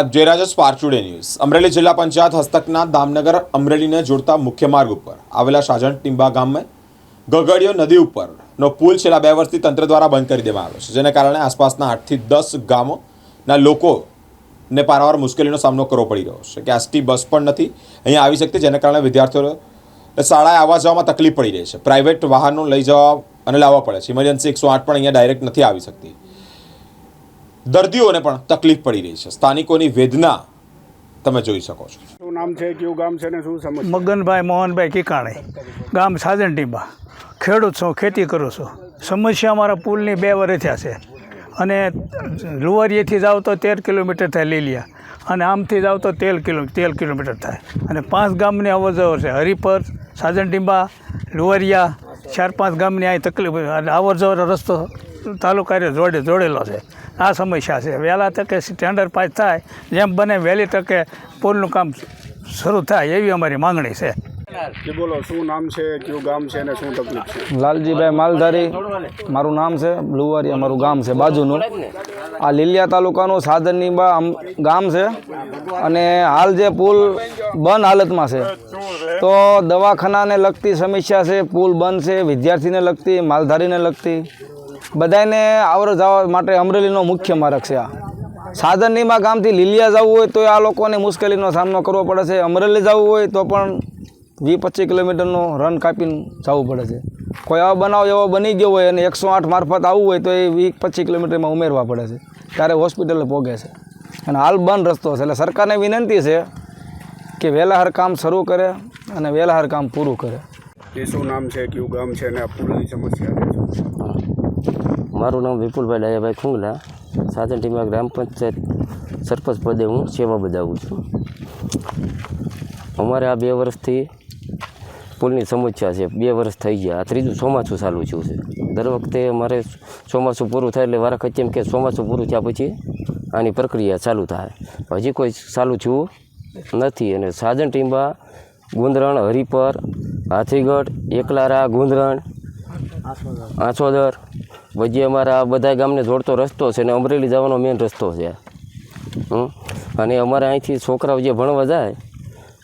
આપ રહ્યા છો ટુડે ન્યૂઝ અમરેલી જિલ્લા પંચાયત હસ્તકના દામનગર અમરેલીને જોડતા મુખ્ય માર્ગ ઉપર આવેલા સાજણ ટીંબા ગામમાં ગગડીયો નદી ઉપરનો પુલ છેલ્લા બે વર્ષથી તંત્ર દ્વારા બંધ કરી દેવામાં આવ્યો છે, જેને કારણે આસપાસના આઠથી દસ ગામોના લોકોને પારાવાર મુશ્કેલીનો સામનો કરવો પડી રહ્યો છે. કે એસટી બસ પણ નથી અહીંયા આવી શકતી, જેને કારણે વિદ્યાર્થીઓ શાળાએ આવવા જવામાં તકલીફ પડી રહી છે. પ્રાઇવેટ વાહનો લઈ જવા અને લાવવા પડે છે. ઇમરજન્સી એકસો આઠ પણ અહીંયા ડાયરેક્ટ નથી આવી શકતી. દર્દીઓને પણ તકલીફ પડી રહી છે. સ્થાનિકોની વેદના તમે જોઈ શકો છો. શું નામ છે કયું ગામ છે ને શું સમજ મગનભાઈ મોહનભાઈ કિકાણી. ગામ સાજનટીબા ખેડૂત છું ખેતી કરું છું. સમસ્યા અમારા પુલની બે વર્ષ થયા છે. અને લુવારીએથી જાવ તો તેર કિલોમીટર થાય લીલિયા. અને આમથી જાવ તો તેર કિલો તેર કિલોમીટર થાય. અને પાંચ ગામની અવર જવર છે. હરિપર સાજનટીબા લુવારિયા ચાર પાંચ ગામની અહીં તકલીફ અને અવર જવર રસ્તો તાલુકા જોડે જોડેલો છે. આ સમસ્યા છે. વહેલા તકે સ્ટેન્ડર્ડ પાસ થાય જેમ બને વહેલી તકે પુલનું કામ શરૂ થાય એવી અમારી માંગણી છે. બોલો શું નામ છે કયું ગામ છે અને શું તકલીફ છે? લાલજીભાઈ માલધારી મારું નામ છે લુવારિયા અમારું ગામ છે બાજુનું. આ લીલિયા તાલુકાનું સાધનની બા આમ- ગામ છે અને હાલ જે પુલ બંધ હાલતમાં છે તો દવાખાનાને લગતી સમસ્યા છે પુલ બંધ છે વિદ્યાર્થીને લગતી માલધારીને લગતી. બધાને આવરો જવા માટે અમરેલીનો મુખ્ય માર્ગ છે આ. સાધનનીમાં ગામથી લીલિયા જવું હોય તો આ લોકોને મુશ્કેલીનો સામનો કરવો પડે છે. અમરેલી જવું હોય તો પણ વીસ પચીસ કિલોમીટરનો રન કાપીને જવું પડે છે. કોઈ આવો બનાવ એવો બની ગયો હોય અને એકસો આઠ મારફત આવવું હોય તો એ વીસ પચીસ કિલોમીટરમાં ઉમેરવા પડે છે. ત્યારે હોસ્પિટલે પહોંચે છે. અને હાલ બંધ રસ્તો છે. એટલે સરકારને વિનંતી છે કે વહેલાહર કામ શરૂ કરે અને વહેલાહર કામ પૂરું કરે. શું નામ છે? કયું ગામ છે? અને આ પુલની સમસ્યા મારું નામ વિપુલભાઈ ડાયાભાઈ ખુંગલા. સાધન ટીમમાં ગ્રામ પંચાયત સરપંચ પદે હું સેવા બજાવું છું. અમારે આ બે વર્ષથી પુલની સમસ્યા છે. બે વર્ષ થઈ ગયા. આ ત્રીજું ચોમાસું ચાલુ થયું છે. દર વખતે અમારે ચોમાસું પૂરું થાય એટલે વારા એમ કે ચોમાસું પૂરું થયા પછી આની પ્રક્રિયા ચાલુ થાય. હજી કોઈ ચાલુ થયું નથી અને સાજન ટીંબા, ગુંદરણ, હરિપર, હાથીગઢ, એકલારા, ગુંદરણ, આંચોદર વજી અમારા બધા ગામને જોડતો રસ્તો છે અને અમરેલી જવાનો મેઇન રસ્તો છે. હં અને અમારે અહીંથી છોકરાઓ જે ભણવા જાય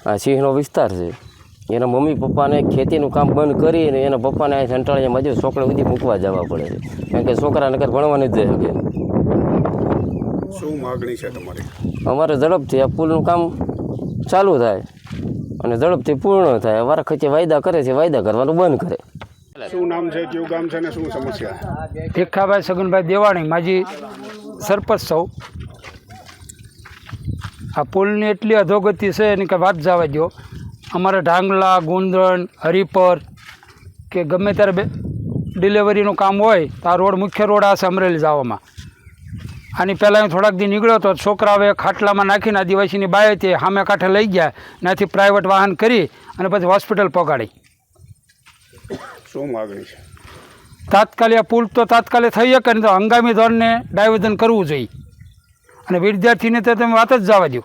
આ સિંહનો વિસ્તાર છે. એના મમ્મી પપ્પાને ખેતીનું કામ બંધ કરીને એના પપ્પાને અહીં સંટાળીએ મજૂર છોકરા સુધી મૂકવા જવા પડે છે. કારણ કે છોકરા નગર ભણવા નથી જઈ શકે. શું માગણી છે તમારી? અમારે ઝડપથી આ પુલનું કામ ચાલુ થાય અને ઝડપથી પૂર્ણ થાય. વારા ખર્ચે વાયદા કરે છે વાયદા કરવાનું બંધ કરે. શું નામ છે કયું ગામ છે ને શું સમસ્યા ભીખાભાઈ સગનભાઈ દેવાણી માજી સરપંચ સૌ. આ પુલની એટલી અધોગતિ છે એની કે વાત જવા દો અમારે ઢાંગલા ગુંદણ હરિપર કે ગમે ત્યારે બે ડિલિવરીનું કામ હોય તો આ રોડ મુખ્ય રોડ આ છે અમરેલી જવામાં. આની પહેલાં હું થોડાક દી નીકળ્યો તો છોકરાઓએ ખાટલામાં નાખીને આદિવાસીની બાય હતી સામે કાંઠે લઈ ગયા ત્યાંથી પ્રાઇવેટ વાહન કરી અને પછી હોસ્પિટલ પગાડી શું માગણી છે? તાત્કાલિક પુલ તો તાત્કાલિક થઈ શકે ને તો હંગામી ધોરણે ડાયવર્ઝન કરવું જોઈએ. અને વિદ્યાર્થીને તો તમે વાત જ જવા દો